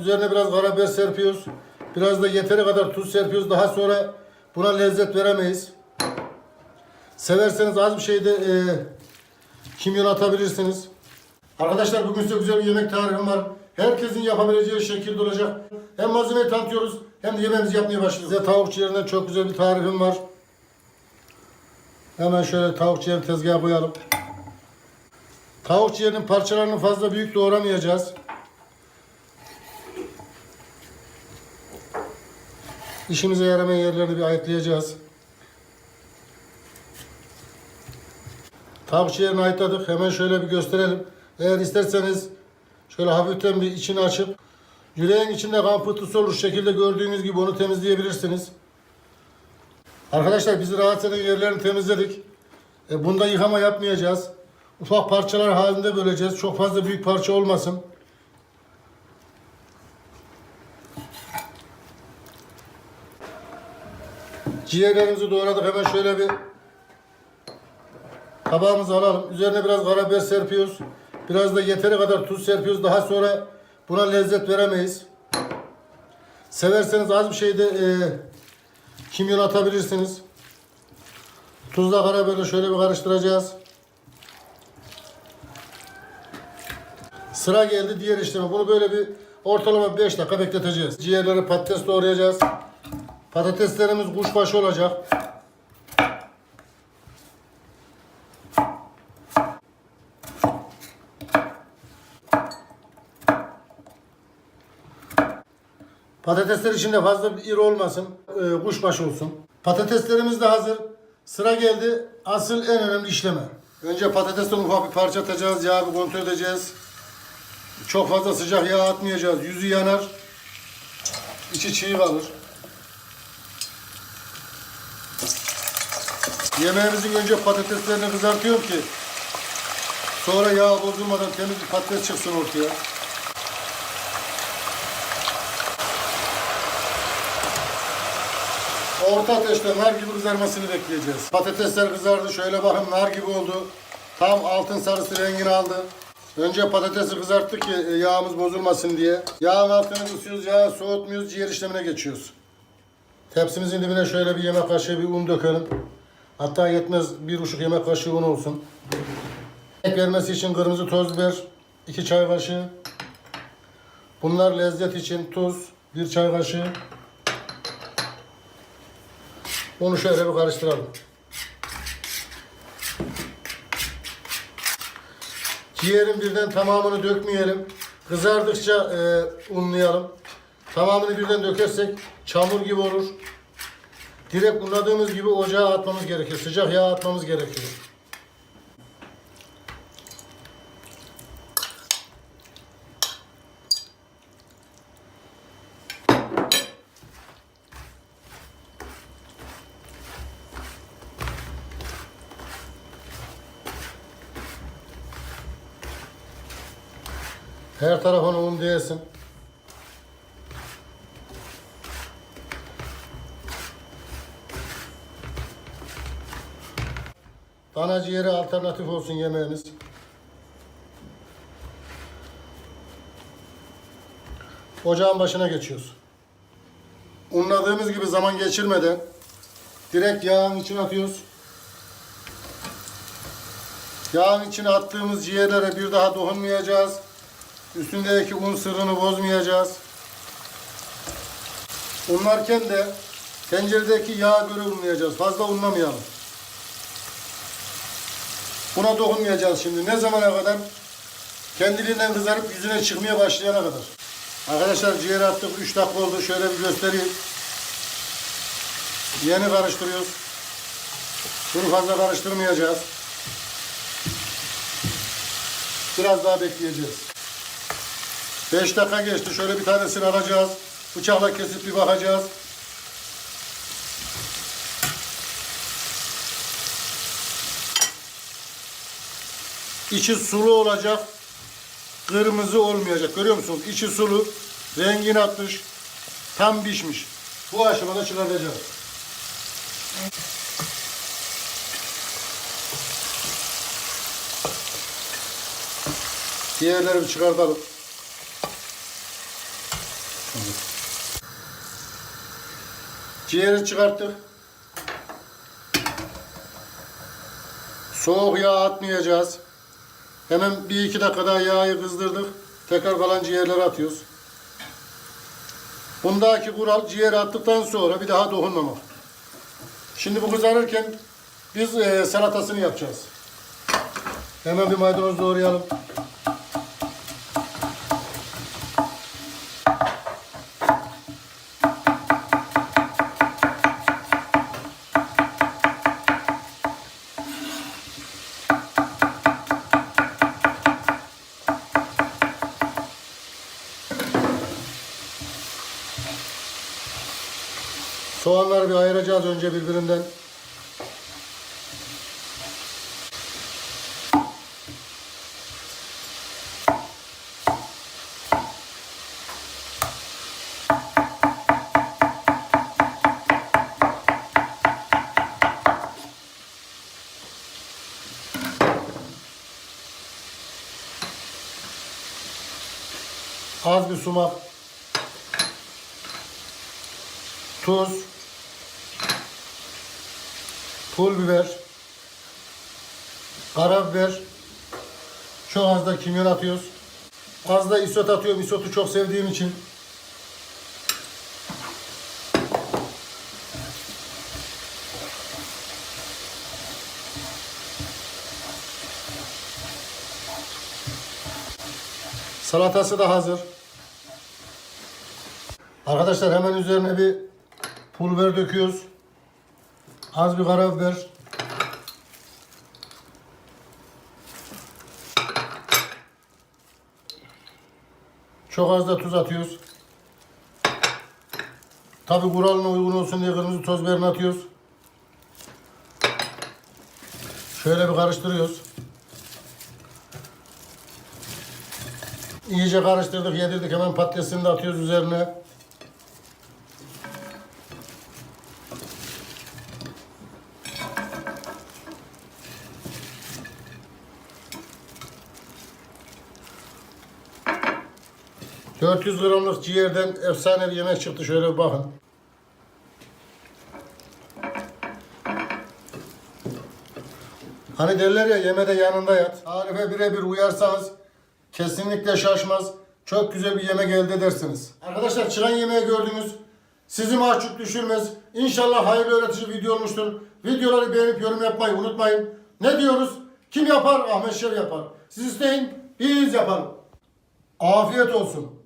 Üzerine biraz karabiber serpiyoruz. Biraz da yeteri kadar tuz serpiyoruz. Daha sonra buna lezzet veremeyiz. Severseniz az bir şeyde e, kimyon atabilirsiniz. Arkadaşlar bugün size güzel bir yemek tarifim var. Herkesin yapabileceği şekilde olacak. Hem malzemeyi tanıtıyoruz hem de yemeğimizi yapmaya başlıyoruz. Size tavuk ciğerinden çok güzel bir tarifim var. Hemen şöyle tavuk ciğerini tezgaha koyalım. Tavuk ciğerinin parçalarını fazla büyük doğramayacağız. İşimize yaramayan yerlerini bir ayıklayacağız. Tavuk ciğerini ayıkladık. Hemen şöyle bir gösterelim. Eğer isterseniz şöyle hafiften bir içini açıp yüreğin içinde kan pıhtısı olur şekilde gördüğünüz gibi onu temizleyebilirsiniz. Arkadaşlar bizi rahatsız eden yerlerini temizledik. E, bunda yıkama yapmayacağız. Ufak parçalar halinde böleceğiz. Çok fazla büyük parça olmasın. Ciğerlerimizi doğradık. Hemen şöyle bir tabağımızı alalım. Üzerine biraz karabiber serpiyoruz. Biraz da yeteri kadar tuz serpiyoruz. Daha sonra buna lezzet veremeyiz. Severseniz az bir şeyde e, kimyon atabilirsiniz. Tuzla karabiberle şöyle bir karıştıracağız. Sıra geldi diğer işleme. Bunu böyle bir ortalama 5 dakika bekleteceğiz. Ciğerleri patates doğrayacağız. Patateslerimiz kuşbaşı olacak. Patatesler içinde fazla bir iri olmasın. E, kuşbaşı olsun. Patateslerimiz de hazır. Sıra geldi asıl en önemli işleme. Önce patatesten ufak bir parça atacağız. Yağı bir kontrol edeceğiz. Çok fazla sıcak yağ atmayacağız. Yüzü yanar. içi çiğ kalır. Yemeğimizin önce patateslerini kızartıyorum ki sonra yağ bozulmadan temiz bir patates çıksın ortaya. Orta ateşte nar gibi kızarmasını bekleyeceğiz. Patatesler kızardı. Şöyle bakın nar gibi oldu. Tam altın sarısı rengini aldı. Önce patatesi kızarttık ki e, yağımız bozulmasın diye. Yağın altını kısıyoruz, yağı soğutmuyoruz, ciğer işlemine geçiyoruz. Tepsimizin dibine şöyle bir yemek kaşığı bir un dökelim. Hatta yetmez bir buçuk yemek kaşığı un olsun. Renk vermesi için kırmızı toz biber, iki çay kaşığı. Bunlar lezzet için tuz, bir çay kaşığı. Onu şöyle bir karıştıralım. Ciğerin birden tamamını dökmeyelim. Kızardıkça e, unlayalım. Tamamını birden dökersek çamur gibi olur. Direkt unladığımız gibi ocağa atmamız gerekiyor. Sıcak yağ atmamız gerekiyor. Her tarafına un değsin. Dana ciğeri alternatif olsun yemeğimiz. Ocağın başına geçiyoruz. Unladığımız gibi zaman geçirmeden direkt yağın içine atıyoruz. Yağın içine attığımız ciğerlere bir daha dokunmayacağız. Üstündeki un sırrını bozmayacağız. Unlarken de tenceredeki yağa göre unlayacağız. Fazla unlamayalım. Buna dokunmayacağız şimdi. Ne zamana kadar? Kendiliğinden kızarıp yüzüne çıkmaya başlayana kadar. Arkadaşlar ciğer attık. 3 dakika oldu. Şöyle bir göstereyim. Yeni karıştırıyoruz. Bunu fazla karıştırmayacağız. Biraz daha bekleyeceğiz. 5 dakika geçti. Şöyle bir tanesini alacağız. Bıçakla kesip bir bakacağız. İçi sulu olacak. Kırmızı olmayacak. Görüyor musunuz? İçi sulu. Rengini atmış. Tam pişmiş. Bu aşamada çıkartacağız. Diğerleri çıkartalım. Ciğeri çıkarttık. Soğuk yağ atmayacağız. Hemen bir iki dakika daha yağı kızdırdık. Tekrar kalan ciğerleri atıyoruz. Bundaki kural ciğeri attıktan sonra bir daha dokunmamak. Şimdi bu kızarırken biz e, salatasını yapacağız. Hemen bir maydanoz doğrayalım. Soğanları bir ayıracağız önce birbirinden. Az bir sumak. Tuz. Pul biber. Karabiber. Çok az da kimyon atıyoruz. Az da isot atıyorum. Isotu çok sevdiğim için. Salatası da hazır. Arkadaşlar hemen üzerine bir pul biber döküyoruz. Az bir karabiber. Çok az da tuz atıyoruz. Tabi kuralına uygun olsun diye kırmızı toz biberini atıyoruz. Şöyle bir karıştırıyoruz. İyice karıştırdık, yedirdik. Hemen patatesini de atıyoruz üzerine. ...400 gramlık ciğerden efsane bir yemek çıktı. Şöyle bir bakın. Hani derler ya yemede yanında yat. Tarife birebir uyarsanız kesinlikle şaşmaz. Çok güzel bir yemek elde edersiniz. Arkadaşlar çıran yemeği gördünüz. Sizi mahcup düşürmez. İnşallah hayırlı öğretici video olmuştur. Videoları beğenip yorum yapmayı unutmayın. Ne diyoruz? Kim yapar? Ahmet Şev yapar. Siz isteyin, biz yapalım. Afiyet olsun.